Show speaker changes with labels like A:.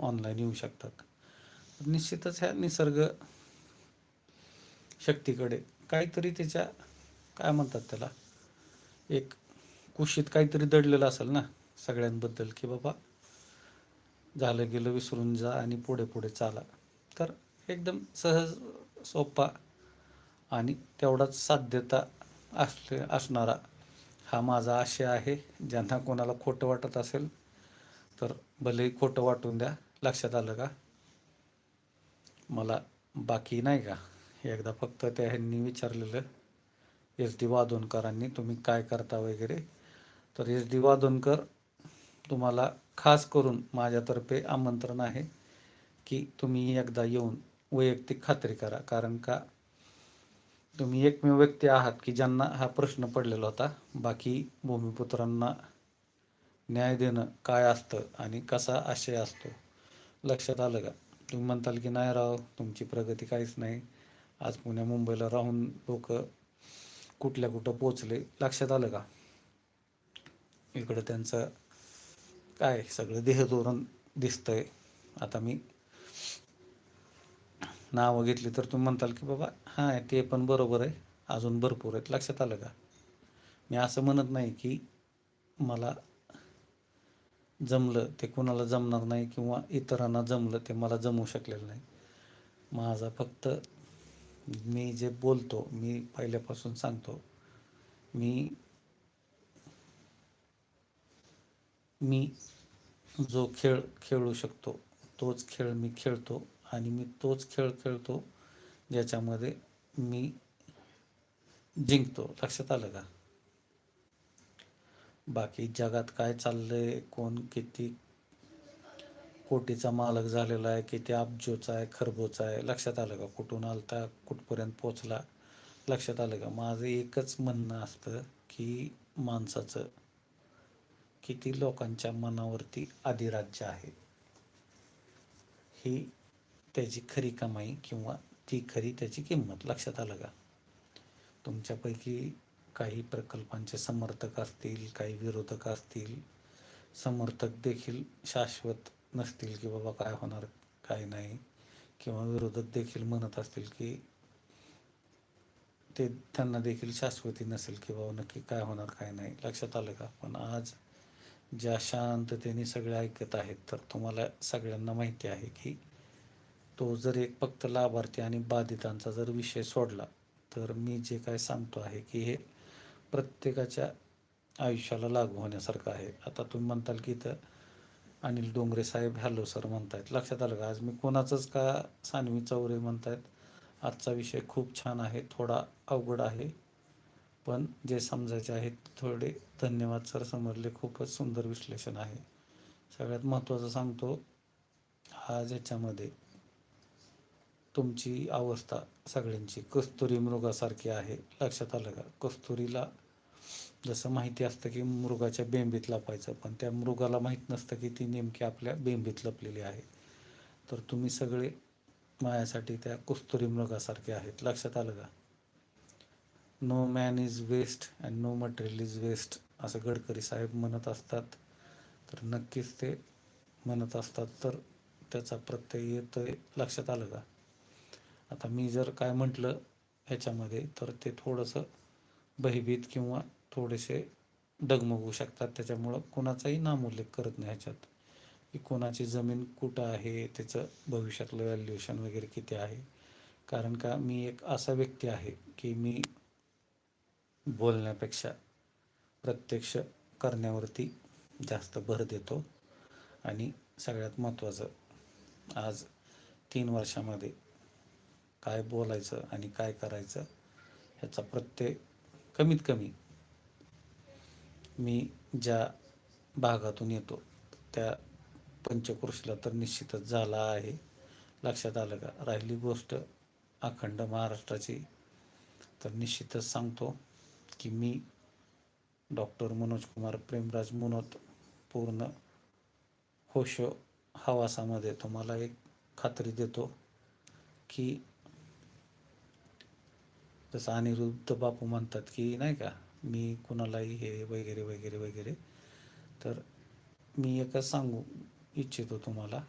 A: Online येऊ शकतात. निश्चितच ह्या निसर्ग शक्तीकडे काहीतरी त्याच्या काय म्हणतात त्याला एक कुशीत काहीतरी दडलेलं असेल ना सगळ्यांबद्दल की बाबा झालं गेलं विसरून जा आणि पुढे पुढे चाला. तर एकदम सहज सोपा आणि तेवढाच साध्यता असले असणारा हा माझा आशय आहे. ज्यांना कोणाला खोटं वाटत असेल तर भलेही खोटं वाटून द्या. लक्षात आलं का? मला बाकी नाही का? एकदा फक्त त्या ह्यांनी विचारलेलं एस डी वादोनकरांनी तुम्ही काय करता वगैरे? तर एस डी वादोनकर तुम्हाला खास करून माझ्यातर्फे आमंत्रण आहे की तुम्ही एकदा येऊन वैयक्तिक खात्री करा. कारण का तुम्ही एकमेव व्यक्ती आहात की ज्यांना हा प्रश्न पडलेला होता बाकी भूमिपुत्रांना न्याय देणं काय असतं आणि कसा आशय असतो? लक्षात आलं का? तुम्ही म्हणताल की नाही राव तुमची प्रगती काहीच नाही. आज पुण्या मुंबईला राहून लोक कुठल्या कुठं पोचले लक्षात आलं का? इकडं त्यांचं काय सगळं देहधोरण दिसतंय. आता मी नावं घेतली तर तुम्ही म्हणताल की बाबा हां ते पण बरोबर आहे. अजून भरपूर आहेत. लक्षात आलं का? मी असं म्हणत नाही की मला जमलं ते कोणाला जमणार नाही किंवा इतरांना जमलं ते मला जमू शकलेलं नाही. माझा फक्त मी जे बोलतो मी पहिल्यापासून सांगतो मी मी जो खेळ खेळू शकतो तोच खेळ मी खेळतो आणि मी तोच खेळ खेळतो ज्याच्यामध्ये मी जिंकतो. लक्षात आलं का? बाकी जगात काय चाललंय कोण किती कोटीचा मालक झालेला आहे किती अब्जोचा आहे खरबोचा आहे लक्षात आलं का कुठून आलता कुठपर्यंत पोचला? लक्षात आलं का? माझं एकच म्हणणं असतं की माणसाचं किती लोकांच्या मनावरती अधिराज्य आहे. ही त्याची खरी कमाई किंवा ती खरी त्याची किंमत लक्षात आलं का? तुमच्यापैकी काही प्रकल्पांचे समर्थक असतील काही विरोधक असतील समर्थक देखील शाश्वत नसतील की बाबा काय होणार काय नाही. किंवा विरोधक देखील म्हणत असतील की ते त्यांना देखील शाश्वती नसेल की बाबा नक्की काय होणार काय नाही. लक्षात आलं का? पण आज ज्या शांततेने सगळे ऐकत आहेत तर तुम्हाला सगळ्यांना माहिती आहे की तो जर एक फक्त लाभार्थी आणि बाधितांचा जर विषय सोडला तर मी जे काय सांगतो आहे की हे प्रत्येकाच्या आयुष्याला लागू होण्यासारखं आहे. आता तुम्ही म्हणताल की इथं अनिल डोंगरे साहेब हॅलो सर म्हणतायत. लक्षात आलं का? आज मी कोणाचंच का सानवी चौरे म्हणतायत? आजचा विषय खूप छान आहे थोडा अवघड आहे. पण जे समजायचे आहे थोडे धन्यवाद सर समजले. खूपच सुंदर विश्लेषण आहे. सगळ्यात महत्त्वाचं सांगतो आज याच्यामध्ये तुमची अवस्था सगळ्यांची कस्तुरी मृगासारखी आहे. लक्षात आलं का? कस्तुरीला जसं माहिती असतं की मृगाच्या बेंबीत लपायचं पण त्या मृगाला माहीत नसतं की ती नेमकी आपल्या बेंबीत लपलेली आहे. तर तुम्ही सगळे माझ्यासाठी त्या कुस्तुरी मृगासारखे आहेत. लक्षात आलं का? No man is waste and no material is waste असं गडकरी साहेब म्हणत असतात. तर नक्कीच ते म्हणत असतात तर त्याचा प्रत्यय येतोय. लक्षात आलं का? आता मी जर काय म्हटलं ह्याच्यामध्ये तर ते थोडंसं भयभीत किंवा थोडेसे डगमगू शकतात. त्याच्यामुळं कोणाचाही नामोल्लेख करत नाही ह्याच्यात. की कोणाची जमीन कुठं आहे त्याचं भविष्यातलं व्हॅल्युएशन वगैरे किती आहे. कारण का मी एक असा व्यक्ती आहे की मी बोलण्यापेक्षा प्रत्यक्ष करण्यावरती जास्त भर देतो. आणि सगळ्यात महत्त्वाचं आज तीन वर्षामध्ये काय बोलायचं आणि काय करायचं ह्याचा प्रत्यय कमीत कमी मी ज्या भागातून येतो त्या पंचक्रोशीला तर निश्चितच झाला आहे. लक्षात आलं का? राहिली गोष्ट अखंड महाराष्ट्राची. तर निश्चितच सांगतो की मी डॉक्टर मनोज कुमार प्रेमराज मुनोत पूर्ण होश हवासामध्ये तुम्हाला एक खात्री देतो की जसं अनिरुद्ध बापू म्हणतात की नाही का मी कुणालाही हे वगैरे वगैरे वगैरे तर मी एकच सांगू इच्छितो तुम्हाला.